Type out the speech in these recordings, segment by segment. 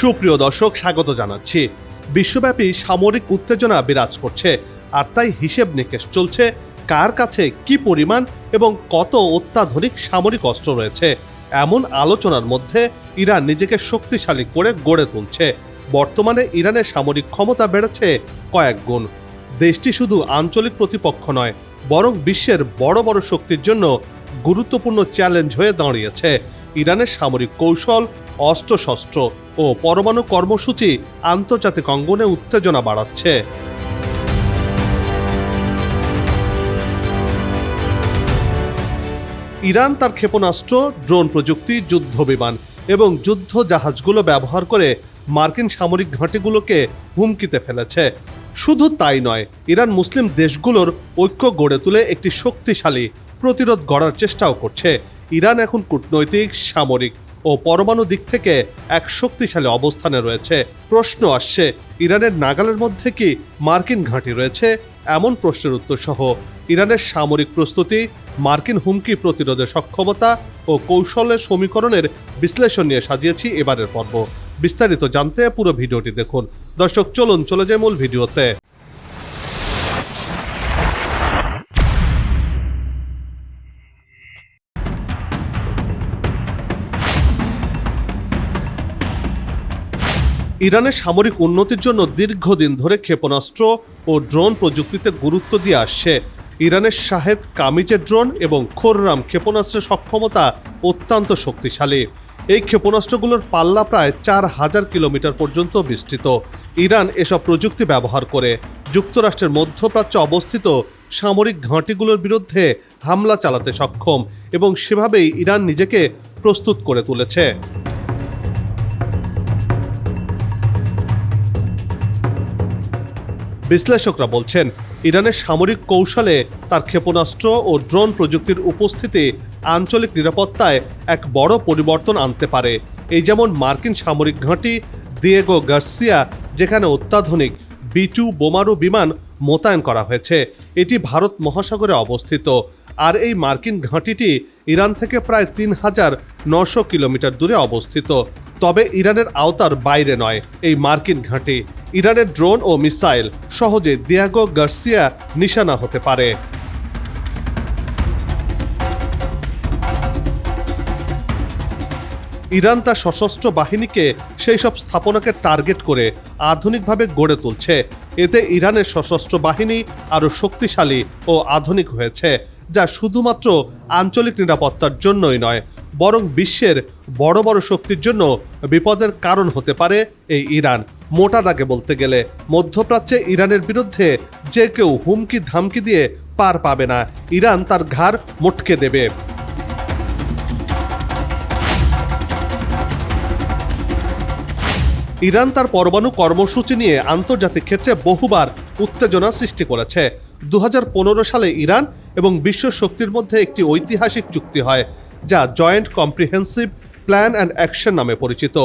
সুপ্রিয় দর্শক, স্বাগত জানাচ্ছি। বিশ্বব্যাপী সামরিক উত্তেজনা বিরাজ করছে, আর তাই হিসেব নিকেশ চলছে কার কাছে কি পরিমাণ এবং কত অত্যাধুনিক সামরিক অস্ত্র রয়েছে। এমন আলোচনার মধ্যে ইরান নিজেকে শক্তিশালী করে গড়ে তুলছে। বর্তমানে ইরানের সামরিক ক্ষমতা বেড়েছে কয়েক গুণ। দেশটি শুধু আঞ্চলিক প্রতিপক্ষ নয়, বরং বিশ্বের বড় বড় শক্তির জন্য গুরুত্বপূর্ণ চ্যালেঞ্জ হয়ে দাঁড়িয়েছে। ইরানের সামরিক কৌশল, অস্ত্রশস্ত্র ও পরমাণু কর্মসূচি আন্তর্জাতিক অঙ্গনে উত্তেজনা বাড়াচ্ছে। ইরান তার ক্ষেপণাস্ত্র, ড্রোন প্রযুক্তি, যুদ্ধ বিমান এবং যুদ্ধ জাহাজগুলো ব্যবহার করে মার্কিন সামরিক ঘাঁটিগুলোকে হুমকিতে ফেলেছে। শুধু তাই নয়, ইরান মুসলিম দেশগুলোর ঐক্য গড়ে তুলে একটি শক্তিশালী প্রতিরোধ গড়ার চেষ্টাও করছে। ইরান এখন কূটনৈতিক, সামরিক ও পরমাণু দিক থেকে এক শক্তিশালী অবস্থানে রয়েছে। প্রশ্ন আসছে, ইরানের নাগালের মধ্যে কি মার্কিন ঘাঁটি রয়েছে? এমন প্রশ্নের উত্তর সহ ইরানের সামরিক প্রস্তুতি, মার্কিন হুমকি প্রতিরোধে সক্ষমতা ও কৌশলের সমীকরণের বিশ্লেষণ নিয়ে সাজিয়েছি এবারের পর্ব। বিস্তারিত জানতে পুরো ভিডিওটি দেখুন। দর্শক, চলুন, চলে যায় মূল ভিডিওতে। ইরানের সামরিক উন্নতির জন্য দীর্ঘদিন ধরে ক্ষেপণাস্ত্র ও ড্রোন প্রযুক্তিতে গুরুত্ব দিয়ে আসছে। ইরানের শাহেদ কামিজের ড্রোন এবং খোররাম ক্ষেপণাস্ত্রের সক্ষমতা অত্যন্ত শক্তিশালী। এই ক্ষেপণাস্ত্রগুলোর পাল্লা প্রায় চার হাজার কিলোমিটার পর্যন্ত বিস্তৃত। ইরান এসব প্রযুক্তি ব্যবহার করে যুক্তরাষ্ট্রের মধ্যপ্রাচ্যে অবস্থিত সামরিক ঘাঁটিগুলোর বিরুদ্ধে হামলা চালাতে সক্ষম এবং সেভাবেই ইরান নিজেকে প্রস্তুত করে তুলেছে। বিশ্লেষকরা বলছেন, ইরানের সামরিক কৌশলে তার ক্ষেপণাস্ত্র ও ড্রোন প্রযুক্তির উপস্থিতি আঞ্চলিক নিরাপত্তায় এক বড় পরিবর্তন আনতে পারে। এই যেমন মার্কিন সামরিক ঘাঁটি দিয়েগো গার্সিয়া, যেখানে অত্যাধুনিক বি টু বোমারু বিমান মোতায়েন করা হয়েছে, এটি ভারত মহাসাগরে অবস্থিত। আর এই মার্কিন ঘাঁটিটি ইরান থেকে প্রায় তিন হাজার নশো কিলোমিটার দূরে অবস্থিত। তবে ইরানের আওতার বাইরে নয়। এই মার্কিন ঘাঁটি ইরানের ড্রোন ও মিসাইল সহজে দিয়াগো গার্সিয়া নিশানা হতে পারে। ইরান তার সশস্ত্র বাহিনীকে সেই সব স্থাপনাকে টার্গেট করে আধুনিকভাবে গড়ে তুলছে এতে ইরানের সশস্ত্র বাহিনী আরও শক্তিশালী ও আধুনিক হয়েছে, যা শুধুমাত্র আঞ্চলিক নিরাপত্তার জন্যই নয়, বরং বিশ্বের বড় বড় শক্তির জন্য বিপদের কারণ হতে পারে এই ইরান। মোটা দাগে বলতে গেলে, মধ্যপ্রাচ্যে ইরানের বিরুদ্ধে যে কেউ হুমকি ধামকি দিয়ে পার পাবে না। ইরান তার ঘাড় মোটকে দেবে। ইরান তার পরমাণু কর্মসূচি নিয়ে আন্তর্জাতিক ক্ষেত্রে বহুবার উত্তেজনা সৃষ্টি করেছে। দু হাজার পনেরো সালে ইরান এবং বিশ্ব শক্তির মধ্যে একটি ঐতিহাসিক চুক্তি হয়, যা joint comprehensive plan and action নামে পরিচিত।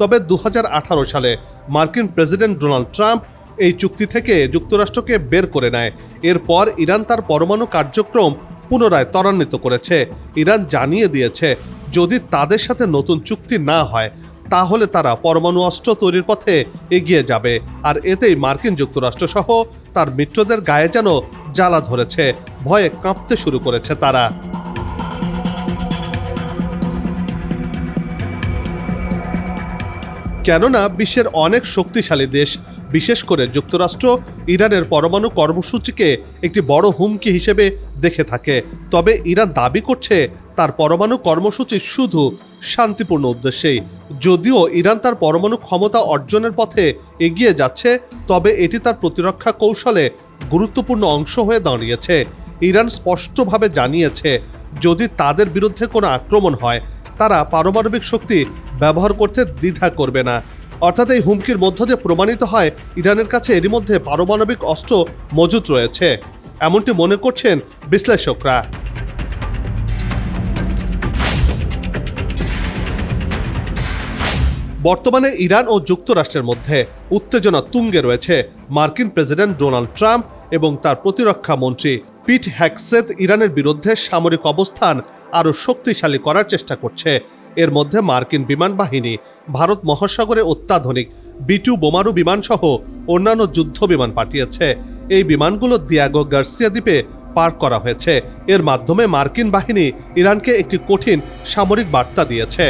তবে দু হাজার আঠারো সালে মার্কিন প্রেসিডেন্ট ডোনাল্ড ট্রাম্প এই চুক্তি থেকে যুক্তরাষ্ট্রকে বের করে নেয়। এরপর ইরান তার পরমাণু কার্যক্রম পুনরায় ত্বরান্বিত করেছে। ইরান জানিয়ে দিয়েছে, যদি তাদের সাথে নতুন চুক্তি না হয় তাহলে তারা পরমাণু অস্ত্র তৈরির পথে এগিয়ে যাবে। আর এতেই মার্কিন যুক্তরাষ্ট্র সহ তার মিত্রদের গায়ে যেন জ্বালা ধরেছে। ভয়ে কাঁপতে শুরু করেছে তারা। কেননা বিশ্বের অনেক শক্তিশালী দেশ, বিশেষ করে যুক্তরাষ্ট্র, ইরানের পরমাণু কর্মসূচিকে একটি বড় হুমকি হিসেবে দেখে থাকে। তবে ইরান দাবি করছে, তার পরমাণু কর্মসূচি শুধু শান্তিপূর্ণ উদ্দেশ্যেই। যদিও ইরান তার পরমাণু ক্ষমতা অর্জনের পথে এগিয়ে যাচ্ছে, তবে এটি তার প্রতিরক্ষা কৌশলে গুরুত্বপূর্ণ অংশ হয়ে দাঁড়িয়েছে। ইরান স্পষ্টভাবে জানিয়েছে, যদি তাদের বিরুদ্ধে কোনো আক্রমণ হয় তারা পারমাণবিক শক্তি ব্যবহার করতে দ্বিধা করবে না। অর্থাৎ এই হুমকির মধ্য দিয়ে প্রমাণিত হয়, ইরানের কাছে এরই মধ্যে পারমাণবিক অস্ত্র মজুত রয়েছে। এমনটি মনে করছেন বিশ্লেষকরা। বর্তমানে ইরান ও যুক্তরাষ্ট্রের মধ্যে উত্তেজনা তুঙ্গে রয়েছে। মার্কিন প্রেসিডেন্ট ডোনাল্ড ট্রাম্প এবং তার প্রতিরক্ষা মন্ত্রী পিট হ্যাকসেদ ইরানের বিরুদ্ধে সামরিক অবস্থান আরও শক্তিশালী করার চেষ্টা করছে। এর মধ্যে মার্কিন বিমান বাহিনী, ভারত মহাসাগরে অত্যাধুনিক বিটু বোমারু বিমানসহ অন্যান্য যুদ্ধ বিমান পাঠিয়েছে। এই বিমানগুলো দিয়াগো গার্সিয়া দ্বীপে পার্ক করা হয়েছে। এর মাধ্যমে মার্কিন বাহিনী ইরানকে একটি কঠিন সামরিক বার্তা দিয়েছে।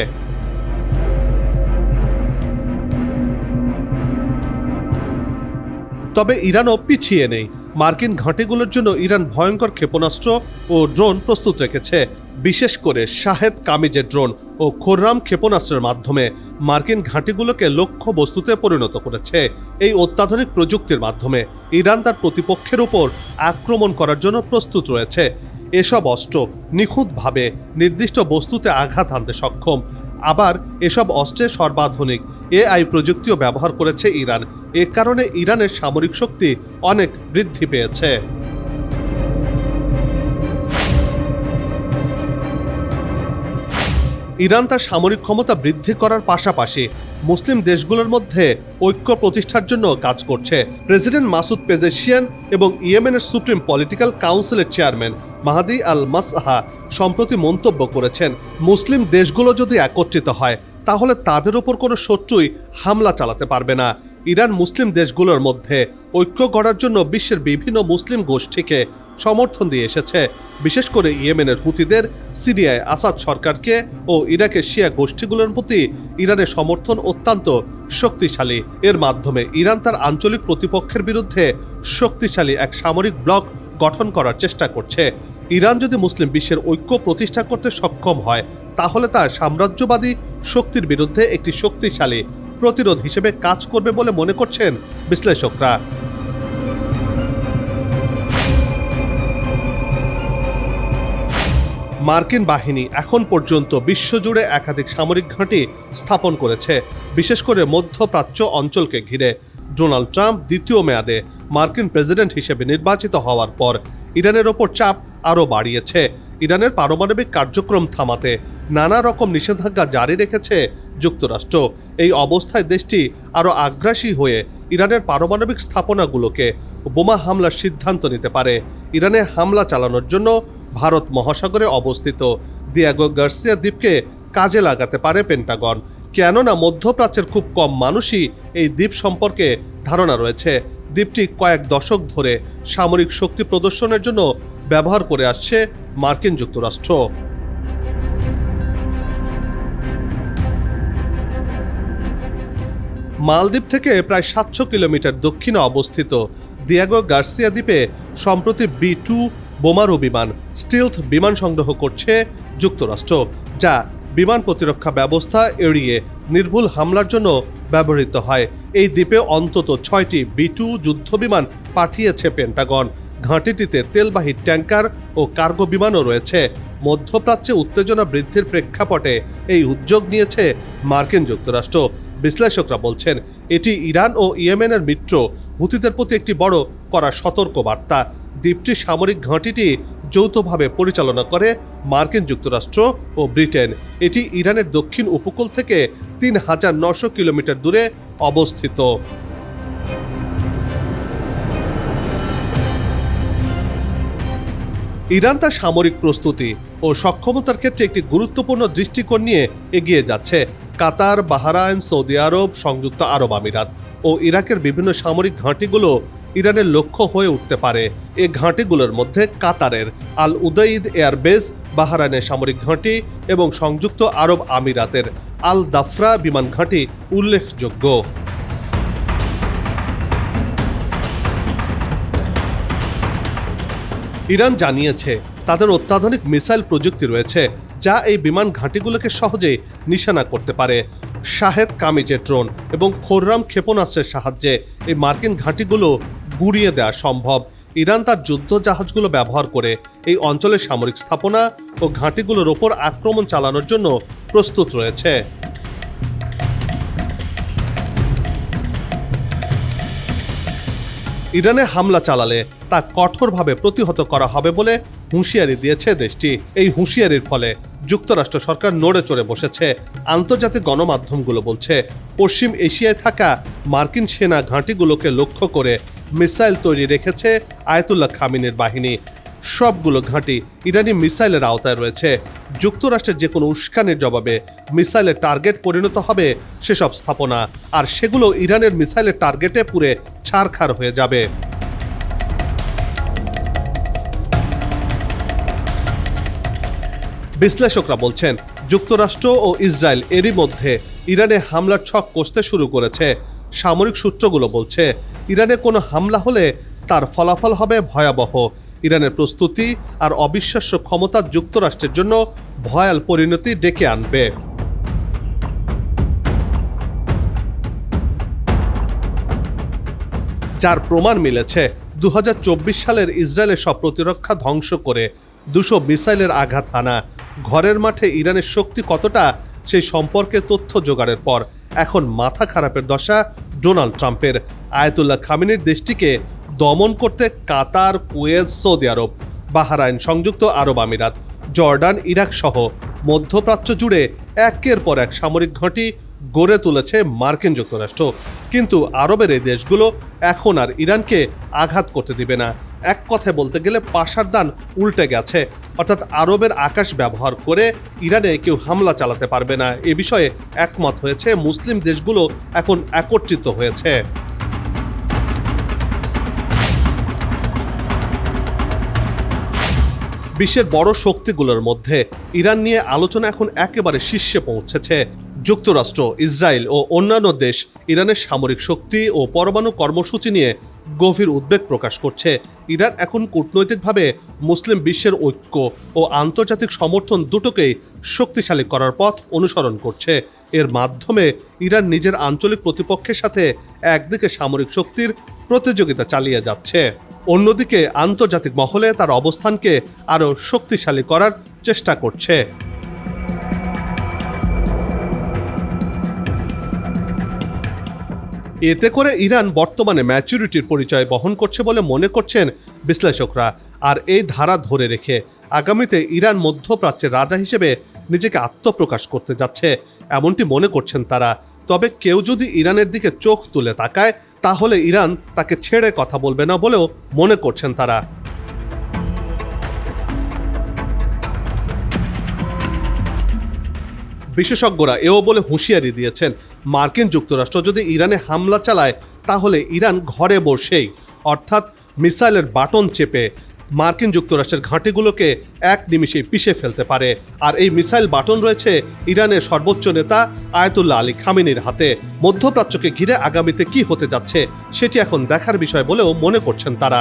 তবে ইরানও পিছিয়ে নেই। মার্কিন ঘাঁটিগুলোর জন্য ইরান ভয়ঙ্কর ক্ষেপণাস্ত্র ও ড্রোন প্রস্তুত রেখেছে, বিশেষ করে শাহেদ কামিজের ড্রোন ও খোররাম ক্ষেপণাস্ত্রের মাধ্যমে। মার্কিন ঘাঁটিগুলোকে লক্ষ্য বস্তুতে পরিণত করেছে এই অত্যাধুনিক প্রযুক্তির মাধ্যমে। ইরান তার প্রতিপক্ষের উপর আক্রমণ করার জন্য প্রস্তুত রয়েছে। এসব অস্ত্র নিখুঁতভাবে নির্দিষ্ট বস্তুতে আঘাত হানতে সক্ষম। আবার এসব অস্ত্রে সর্বাধুনিক এআই প্রযুক্তিও ব্যবহার করেছে ইরান। এ কারণে ইরানের সামরিক শক্তি অনেক বৃদ্ধি পেয়েছে। ইরান তার সামরিক ক্ষমতা বৃদ্ধি করার পাশাপাশি মুসলিম দেশগুলোর মধ্যে ঐক্য প্রতিষ্ঠার জন্য কাজ করছে। প্রেসিডেন্ট মাসুদ পেজেশিয়ান এবং ইয়েমেনের সুপ্রিম পলিটিক্যাল কাউন্সিলের চেয়ারম্যান মাহাদি আল মাসহা সম্প্রতি মন্তব্য করেছেন, মুসলিম দেশগুলো যদি একত্রিত হয় তাহলে তাদের ওপর কোনো শত্রুই হামলা চালাতে পারবে না। ইরান মুসলিম দেশগুলোর মধ্যে ঐক্য গড়ার জন্য বিশ্বের বিভিন্ন মুসলিম গোষ্ঠীকে সমর্থন দিয়ে এসেছে। বিশেষ করে ইয়েমেনের হুতিদের, সিরিয়ায় আসাদ সরকারকে ও ইরাকের শিয়া গোষ্ঠীগুলোর প্রতি ইরানের সমর্থন অত্যন্ত শক্তিশালী। এর মাধ্যমে ইরান তার আঞ্চলিক প্রতিপক্ষের বিরুদ্ধে শক্তিশালী এক সামরিক ব্লক গঠন করার চেষ্টা করছে। ইরান যদি মুসলিম বিশ্বের ঐক্য প্রতিষ্ঠা করতে সক্ষম হয়, তাহলে তা সাম্রাজ্যবাদী শক্তির বিরুদ্ধে একটি শক্তিশালী প্রতিরোধ হিসেবে কাজ করবে বলে মনে করছেন বিশ্লেষকরা। মার্কিন বাহিনী এখন পর্যন্ত বিশ্বজুড়ে একাধিক সামরিক ঘাঁটি স্থাপন করেছে, বিশেষ করে মধ্যপ্রাচ্য অঞ্চলকে ঘিরে। ডোনাল্ড ট্রাম্প দ্বিতীয় মেয়াদে মার্কিন প্রেসিডেন্ট হিসেবে নির্বাচিত হওয়ার পর ইরানের ওপর চাপ আরও বাড়িয়েছে। ইরানের পারমাণবিক কার্যক্রম থামাতে নানা রকম নিষেধাজ্ঞা জারি রেখেছে যুক্তরাষ্ট্র। এই অবস্থায় দেশটি আরও আগ্রাসী হয়ে ইরানের পারমাণবিক স্থাপনাগুলোকে বোমা হামলার সিদ্ধান্ত নিতে পারে। ইরানে হামলা চালানোর জন্য ভারত মহাসাগরে অবস্থিত। দিয়াগো গার্সিয়া দ্বীপকে কাজে লাগাতে পারে পেন্টাগন। কেননা মধ্যপ্রাচ্যের খুব কম মানুষই এই দ্বীপ সম্পর্কে ধারণা রয়েছে। দ্বীপটি কয়েক দশক ধরে সামরিক শক্তি প্রদর্শনের জন্য ব্যবহার করে আসছে মার্কিন যুক্তরাষ্ট্র। মালদ্বীপ থেকে প্রায় সাতশো কিলোমিটার দক্ষিণে অবস্থিত দিয়াগো গার্সিয়া দ্বীপে সম্প্রতি বি টু বোমারু বিমান, স্টিলথ বিমান সংগ্রহ করছে যুক্তরাষ্ট্র, যা বিমান প্রতিরক্ষা ব্যবস্থা এড়িয়ে নির্ভুল হামলার জন্য ব্যবহৃত হয়। এই দ্বীপে অন্তত ছয়টি বি টু যুদ্ধবিমান পাঠিয়েছে পেন্টাগন। ঘাঁটিটিতে তেলবাহী ট্যাঙ্কার ও কার্গো বিমানও রয়েছে। মধ্যপ্রাচ্যে উত্তেজনা বৃদ্ধির প্রেক্ষাপটে এই উদ্যোগ নিয়েছে মার্কিন যুক্তরাষ্ট্র। বিশ্লেষকরা বলছেন, এটি ইরান ও ইয়েমেনের মিত্র হুতিদের প্রতি একটি বড় করা সতর্ক বার্তা দ্বীপটি সামরিক ঘাঁটিটি যৌথভাবে পরিচালনা করে মার্কিন যুক্তরাষ্ট্র ও ব্রিটেন। এটি ইরানের দক্ষিণ উপকূল থেকে তিন হাজার নশো কিলোমিটার দূরে অবস্থিত। ইরান তার সামরিক প্রস্তুতি ও সক্ষমতার ক্ষেত্রে একটি গুরুত্বপূর্ণ দৃষ্টিকোণ নিয়ে এগিয়ে যাচ্ছে। কাতার, বাহারাইন, সৌদি আরব, সংযুক্ত আরব আমিরাত ও ইরাকের বিভিন্ন সামরিক ঘাঁটিগুলো ইরানের লক্ষ্য হয়ে উঠতে পারে। এই ঘাঁটিগুলোর মধ্যে কাতারের আল উদঈদ এয়ারবেস, বাহারাইনের সামরিক ঘাঁটি এবং সংযুক্ত আরব আমিরাতের আল দাফরা বিমান ঘাঁটি উল্লেখযোগ্য। ইরান জানিয়েছে, তাদের অত্যাধুনিক মিসাইল প্রযুক্তি রয়েছে যা এই বিমান ঘাঁটিগুলোকে সহজেই নিশানা করতে পারে। শাহেদ কামিজে ড্রোন এবং খোররাম ক্ষেপণাস্ত্রের সাহায্যে এই মার্কিন ঘাঁটিগুলো গুড়িয়ে দেওয়া সম্ভব। ইরান তার যুদ্ধ জাহাজগুলো ব্যবহার করে এই অঞ্চলের সামরিক স্থাপনা ও ঘাঁটিগুলোর ওপর আক্রমণ চালানোর জন্য প্রস্তুত রয়েছে। ইরানে হামলা চালালে তা কঠোরভাবে প্রতিহত করা হবে বলে হুঁশিয়ারি দিয়েছে দেশটি। এই হুঁশিয়ারির ফলে যুক্তরাষ্ট্র সরকার নড়ে চড়ে বসেছে, আন্তর্জাতিক গণমাধ্যমগুলো বলছে। পশ্চিম এশিয়ায় থাকা মার্কিন সেনা ঘাঁটিগুলোকে লক্ষ্য করে মিসাইল তৈরি রেখেছে আয়তুল্লাহ খামিনের বাহিনী। সবগুলো ঘাঁটি ইরানি মিসাইলের আওতায় রয়েছে। যুক্তরাষ্ট্রের যে কোনো উস্কানির জবাবে মিসাইলের টার্গেট পরিণত হবে সেসব স্থাপনা, আর সেগুলো ইরানের মিসাইলের টার্গেটে পুরে ছারখার হয়ে যাবে। বিশ্লেষকরা বলছেন, যুক্তরাষ্ট্র ও ইসরায়েল এরই মধ্যে ইরানে হামলার ছক কষতে শুরু করেছে। সামরিক সূত্রগুলো বলছে, ইরানে কোনো হামলা হলে তার ফলাফল হবে ভয়াবহ। ইরানের প্রস্তুতি আর অবিশ্বাস্য ক্ষমতা যুক্তরাষ্ট্রের জন্য ভয়াল পরিণতি ডেকে আনবে। যার প্রমাণ মিলেছে দু হাজার চব্বিশ সালের ইসরায়েলের সব প্রতিরক্ষা ধ্বংস করে দুশো মিসাইলের আঘাত হানা। ঘরের মাঠে ইরানের শক্তি কতটা, সেই সম্পর্কে তথ্য জোগাড়ের পর। এখন মাথা খারাপের দশা ডোনাল্ড ট্রাম্পের। আয়তুল্লাহ খামিনের দেশটিকে দমন করতে Qatar, Kuwait, Saudi Arab, Bahrain, সংযুক্ত আরব আমিরাত, জর্ডান, ইরাক সহ মধ্যপ্রাচ্য জুড়ে একের পর এক সামরিক ঘাঁটি গড়ে তুলেছে মার্কিন যুক্তরাষ্ট্র। কিন্তু আরবের এই দেশগুলো এখন আর ইরানকে আঘাত করতে দিবে না। এক কথায় বলতে গেলে পাশার দান উল্টে গেছে। অর্থাৎ আরবের আকাশ ব্যবহার করে ইরানে কেউ হামলা চালাতে পারবে না। এ বিষয়ে একমত হয়েছে মুসলিম দেশগুলো এখন একত্রিত হয়েছে। বিশ্বের বড় শক্তিগুলোর মধ্যে ইরান নিয়ে আলোচনা এখন একেবারে শীর্ষে পৌঁছেছে। যুক্তরাষ্ট্র, ইসরায়েল ও অন্যান্য দেশ ইরানের সামরিক শক্তি ও পরমাণু কর্মসূচি নিয়ে গভীর উদ্বেগ প্রকাশ করছে। ইরান এখন কূটনৈতিকভাবে মুসলিম বিশ্বের ঐক্য ও আন্তর্জাতিক সমর্থন দুটোকেই শক্তিশালী করার পথ অনুসরণ করছে। এর মাধ্যমে ইরান নিজের আঞ্চলিক প্রতিপক্ষের সাথে একদিকে সামরিক শক্তির প্রতিযোগিতা চালিয়ে যাচ্ছে। অন্যদিকে আন্তর্জাতিক মহলে তার অবস্থানকে আরও শক্তিশালী করার চেষ্টা করছে। এতে করে ইরান বর্তমানে ম্যাচুরিটির পরিচয় বহন করছে বলে মনে করছেন বিশ্লেষকরা। আর এই ধারা ধরে রেখে আগামীতে ইরান মধ্যপ্রাচ্যের রাজা হিসেবে নিজেকে আত্মপ্রকাশ করতে যাচ্ছে, এমনটি মনে করছেন তারা। তবে কেউ যদি ইরানের দিকে চোখ তুলে তাকায়, তাহলে ইরান তাকে ছেড়ে কথা বলবে না বলেও মনে করছেন তারা। বিশেষজ্ঞরা এও বলে হুঁশিয়ারি দিয়েছেন, মার্কিন যুক্তরাষ্ট্র যদি ইরানে হামলা চালায়, তাহলে ইরান ঘরে বসেই, অর্থাৎ মিসাইলের বাটন চেপে মার্কিন যুক্তরাষ্ট্রের ঘাঁটিগুলোকে এক নিমিষে পিষে ফেলতে পারে। আর এই মিসাইল বাটন রয়েছে ইরানের সর্বোচ্চ নেতা আয়তুল্লাহ আলী খামিনির হাতে। মধ্যপ্রাচ্যকে ঘিরে আগামীতে কি হতে যাচ্ছে, সেটি এখন দেখার বিষয় বলেও মনে করছেন তারা।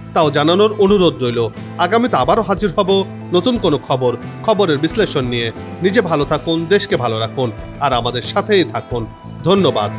তাও জানানোর অনুরোধ রইল। আগামীতে আবারও হাজির হব নতুন কোনো খবর, খবরের বিশ্লেষণ নিয়ে। নিজে ভালো থাকুন, দেশকে ভালো রাখুন, আর আমাদের সাথেই থাকুন। ধন্যবাদ।